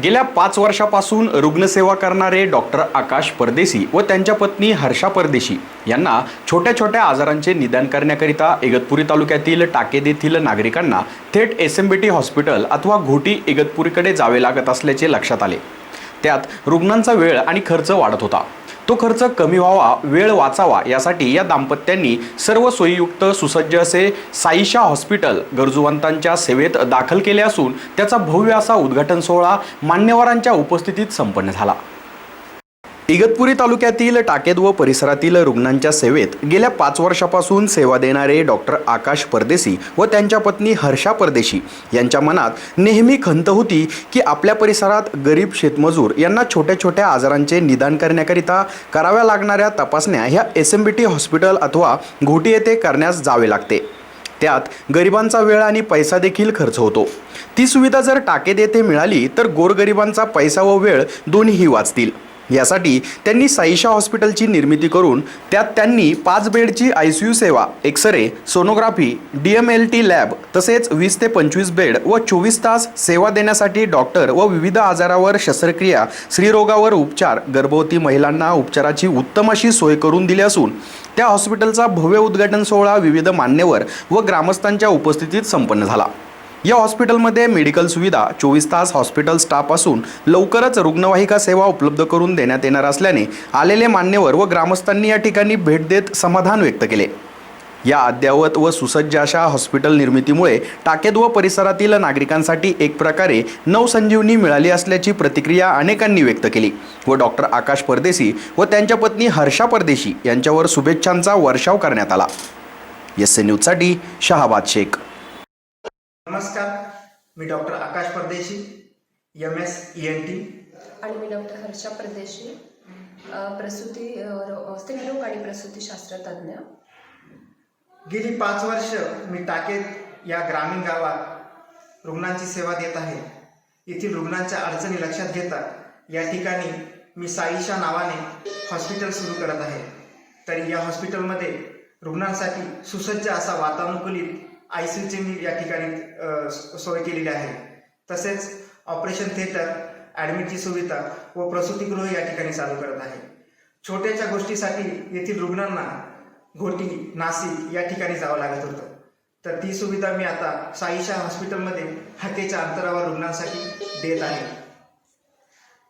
गेल्या पाच वर्षापासून रुग्णसेवा करणारे डॉक्टर आकाश परदेशी व त्यांच्या पत्नी हर्षा परदेशी यांना छोट्या छोट्या आजारांचे निदान करण्याकरिता इगतपुरी तालुक्यातील टाकेद येथील नागरिकांना थेट एस एम बी टी हॉस्पिटल अथवा घोटी इगतपुरीकडे जावे लागत असल्याचे लक्षात आले. त्यात रुग्णांचा वेळ आणि खर्च वाढत होता. तो खर्च कमी व्हावा वेळ वाचावा यासाठी या दाम्पत्यांनी सर्व सोयीयुक्त सुसज्ज असे साईशा हॉस्पिटल गरजूवंतांच्या सेवेत दाखल केले असून त्याचा भव्य असा उद्घाटन सोहळा मान्यवरांच्या उपस्थितीत संपन्न झाला. इगतपुरी तालुक्यातील टाकेद व परिसरातील रुग्णांच्या सेवेत गेल्या पाच वर्षापासून सेवा देणारे डॉक्टर आकाश परदेशी व त्यांच्या पत्नी हर्षा परदेशी यांच्या मनात नेहमी खंत होती की आपल्या परिसरात गरीब शेतमजूर यांना छोट्या छोट्या आजारांचे निदान करण्याकरिता कराव्या लागणाऱ्या तपासण्या ह्या एस एम बी टी हॉस्पिटल अथवा घोटी येथे करण्यास जावे लागते. त्यात गरिबांचा वेळ आणि पैसा देखील खर्च होतो. ती सुविधा जर टाकेद येथे मिळाली तर गोरगरिबांचा पैसा व वेळ दोन्हीही वाचतील. यासाठी त्यांनी साईशा हॉस्पिटलची निर्मिती करून त्यात त्यांनी पाच बेडची आय सी यू सेवा x-ray sonography D M L T lab तसेच वीस ते पंचवीस बेड व चोवीस तास सेवा देण्यासाठी डॉक्टर व विविध आजारावर शस्त्रक्रिया स्त्रीरोगावर उपचार गर्भवती महिलांना उपचाराची उत्तम अशी सोय करून दिली असून त्या हॉस्पिटलचा भव्य उद्घाटन सोहळा विविध मान्यवर व ग्रामस्थांच्या उपस्थितीत संपन्न झाला. या हॉस्पिटलमध्ये मेडिकल सुविधा चोवीस तास हॉस्पिटल स्टाफ असून लवकरच रुग्णवाहिका सेवा उपलब्ध करून देण्यात येणार असल्याने आलेले मान्यवर व ग्रामस्थांनी या ठिकाणी भेट देत समाधान व्यक्त केले. या अद्ययावत व सुसज्ज अशा हॉस्पिटल निर्मितीमुळे टाकेद व परिसरातील नागरिकांसाठी एक प्रकारे नवसंजीवनी मिळाली असल्याची प्रतिक्रिया अनेकांनी व्यक्त केली व डॉक्टर आकाश परदेशी व त्यांच्या पत्नी हर्षा परदेशी यांच्यावर शुभेच्छांचा वर्षाव करण्यात आला. एस ए न्यूजसाठी शहाबाद शेख. नमस्कार मी doctor Akash Pardeshi M S E N T आणि मी डॉक्टर हर्षा परदेशी प्रसूती स्त्रीरोग आणि प्रसूतीशास्त्र तज्ज्ञ गेली पाच वर्ष मी टाकेत या ग्रामीण गावात रुग्णांची सेवा देत आहे. येथील रुग्णांच्या अडचणी लक्षात घेता या ठिकाणी मी साईशा नावाने हॉस्पिटल सुरू करत आहे. तरी या हॉस्पिटलमध्ये रुग्णांसाठी सुसज्ज असा वातानुकूलित आय या ठिकाणी सोय केलेली आहे. तसेच ऑपरेशन थिएटर ॲडमिटची सुविधा व प्रसूतीगृह या ठिकाणी चालू करत आहे. छोट्याच्या गोष्टीसाठी येथील रुग्णांना घोटी नाशिक या ठिकाणी जावं लागत होतं. तर ती सुविधा मी आता साईशा हॉस्पिटलमध्ये हाकेच्या अंतरावर रुग्णांसाठी देत आहे.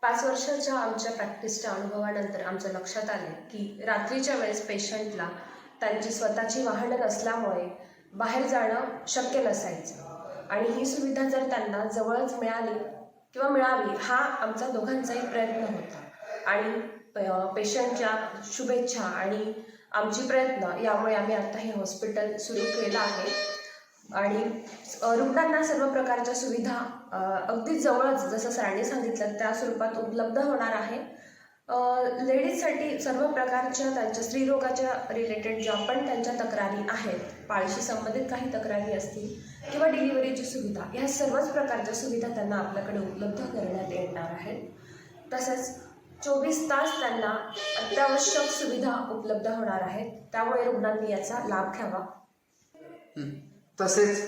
पाच वर्षाच्या आमच्या प्रॅक्टिसच्या अनुभवानंतर आमच्या लक्षात आले की रात्रीच्या वेळेस पेशंटला त्यांची स्वतःची वाहनं नसल्यामुळे बाहेर जाणं शक्य नसायचं. आणि ही सुविधा जर त्यांना जवळच मिळाली किंवा मिळावी हा आमचा दोघांचाही प्रयत्न होता. आणि प- पेशंटच्या शुभेच्छा आणि आमची प्रयत्न यामुळे आम्ही आता हे हॉस्पिटल सुरू केलं आहे. आणि रुग्णांना सर्व प्रकारच्या सुविधा अगदी जवळच जसं सरांनी सांगितलं त्या स्वरूपात उपलब्ध होणार आहे. लेडीजसाठी सर्व प्रकारच्या त्यांच्या स्त्रीरोगाच्या रिलेटेड ज्या पण त्यांच्या तक्रारी आहेत पाळीशी संबंधित काही तक्रारी असतील किंवा डिलिव्हरीची सुविधा ह्या सर्वच प्रकारच्या सुविधा त्यांना आपल्याकडे उपलब्ध करण्यात येणार आहेत. तसेच चोवीस तास त्यांना अत्यावश्यक सुविधा उपलब्ध होणार आहेत. त्यामुळे रुग्णांनी याचा लाभ घ्यावा. तसेच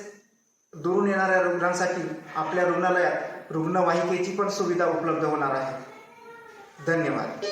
दुरून येणाऱ्या रुग्णांसाठी आपल्या रुग्णालयात रुग्णवाहिकेची पण सुविधा उपलब्ध होणार आहे. धन्यवाद.